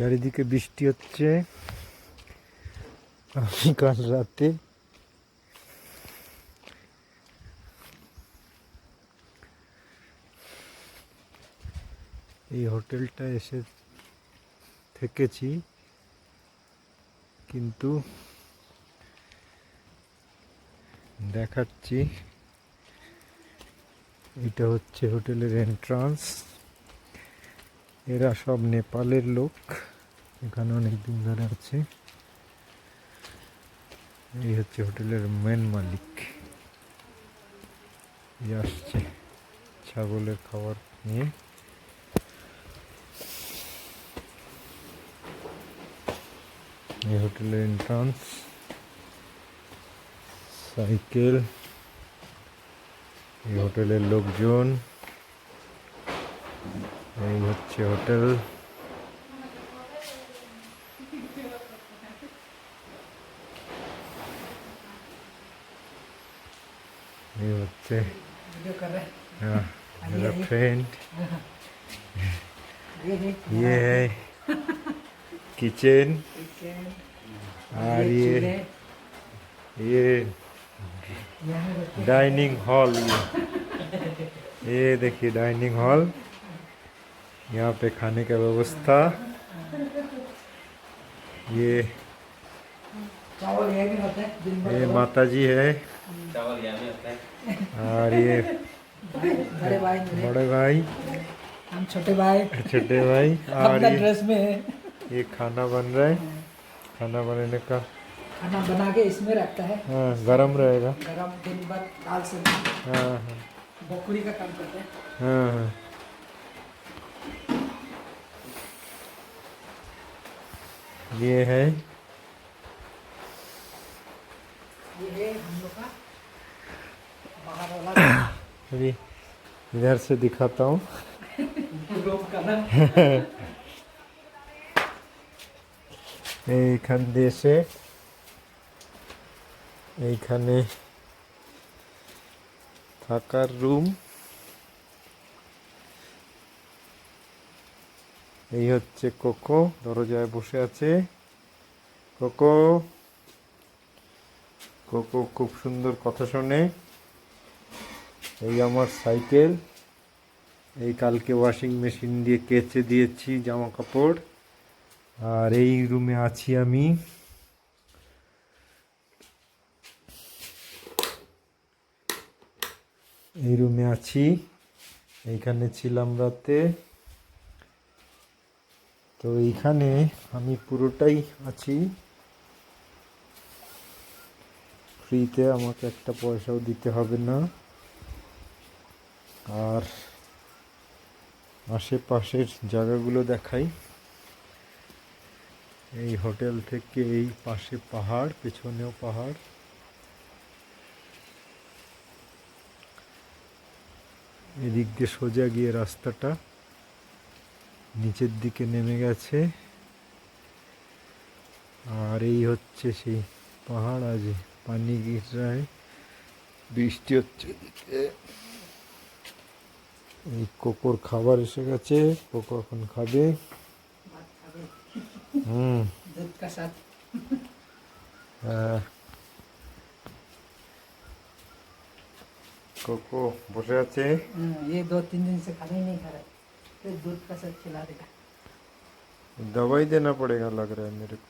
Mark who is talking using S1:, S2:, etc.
S1: চারিদিকে বৃষ্টি হচ্ছে। আমি কাল রাতে এই হোটেলটা এসে থেকেছি। কিন্তু দেখাচ্ছি। এটা হচ্ছে হোটেলের এন্ট্রান্স এরা সব নেপালের লোক। এখানে অনেক দিন ধরে আছে। এই হচ্ছে হোটেলের মেন মালিক। আসছে ছাগলের খাবার নিয়ে। এই হোটেলের এন্ট্রান্স সাইকেল এই হোটেলের লোকজন। এই হচ্ছে হোটেল।
S2: ये बच्चे। हाँ,
S1: मेरा फ्रेंड
S2: ये
S1: है किचन। और ये ये डाइनिंग हॉल ये। ये देखिए डाइनिंग हॉल यहाँ पे खाने का व्यवस्था। ये
S2: ये है
S1: माता जी है।
S3: है
S1: और ये
S2: बड़े भाई
S1: बड़े भाई।
S2: हम छोटे भाई।
S1: छोटे भाई। और ये
S2: ड्रेस में है।
S1: ये खाना बन रहा है। खाना बनाने का।
S2: खाना बना के इसमें रखता है।
S1: हाँ गरम रहेगा।
S2: गरम दिन भर दाल से
S1: हाँ हाँ।
S2: बकुड़ी का काम करते हैं।
S1: हाँ हाँ। ये है अभी इधर से दिखाता हूँ
S2: रूम का ना
S1: এইখান দিয়ে এসে এইখানে থাকার রুম এই হচ্ছে কোকো দরজায় বসে আছে কোকো কোকো খুব সুন্দর কথা শোনে এই আমার সাইকেল। এই কালকে ওয়াশিং মেশিন দিয়ে কেচে দিয়েছি জামা কাপড়। আর এই রুমে আছি আমি। এই রুমে আছি। এইখানে ছিলাম রাতে। তো এইখানে আমি পুরোটাই আছি। ফ্রিতে আমাকে একটা পয়সাও দিতে হবে না। আর আশেপাশের জায়গাগুলো দেখাই। এই হোটেল থেকে এই পাশে পাহাড়, পেছনেও পাহাড়। এদিক দিয়ে সোজা গিয়ে রাস্তাটা নিচের দিকে নেমে গেছে। আর এই হচ্ছে সেই পাহাড়, আজ পানি গিরায় বৃষ্টি হচ্ছে। এই কোকোর খাবার এসে গেছে কোকো এখন খাবে হুম
S2: दूध का साथ
S1: হ্যাঁ কোকো বসে আছে
S2: हाँ, ये दो तीन दिन से खाना ही नहीं खा रहा है तो दूध का साथ खिला देगा
S1: दवाई देना पड़ेगा लग रहा है मेरे को